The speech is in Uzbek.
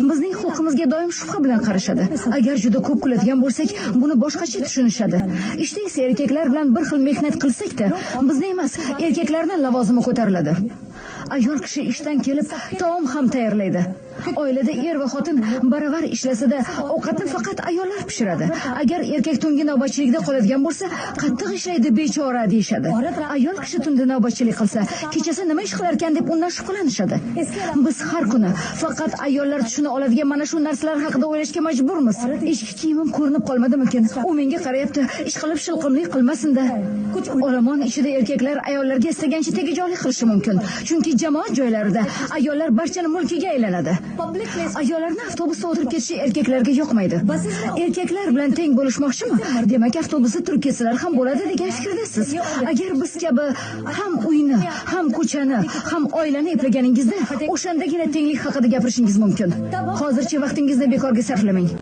bizning huquqimizga doim shubha bilan qarashadi. Agar juda ko'p kuladigan bo'lsak buni boshqacha tushunishadi. Ishda esa erkaklar bilan bir xil mehnat qilsakda bizni emas erkaklarni lavozimi ko'tariladi. Ayol kishi ishdan kelib taom ham tayyorlaydi. Oilada er va xotin baravar ishlasada ovqatni faqat ayollar pishiradi. Agar erkak tungi navbatchilikda qoladigan bo'lsa qattiq ishlaydi bechora deyishadi. Ayol kishi tunda navbatchilik qilsa kechasi nima ish qilarkan deb undan shubhalanishadi. Biz har kuni faqat ayollar tushuna oladigan mana shu narsalar haqida o'ylashga majburmiz. Ichki kiyimim ko'rinib qolmadimikin? U menga qarayapti ish qilib shilqimlik qilmasinda. Olomon ichida erkaklar ayollarga istagancha tegajonlik qilishi mumkin. Chunki jamoat joylarida ayollar barchani mulkiga aylanadi. Ayollarni avtobusda o'tirib ketishi erkaklarga yoqmaydi. Erkaklar bilan teng bo'lishmoqchimi? Demak avtobusda turib ketsalar ham bo'ladi degan fikrdasiz agar biz kabi ham uyni ham ko'chani ham oilani eplaganingizda o'shandagina tenglik haqida gapirishingiz mumkin. Hozircha vaqtingizni bekorga sarflamang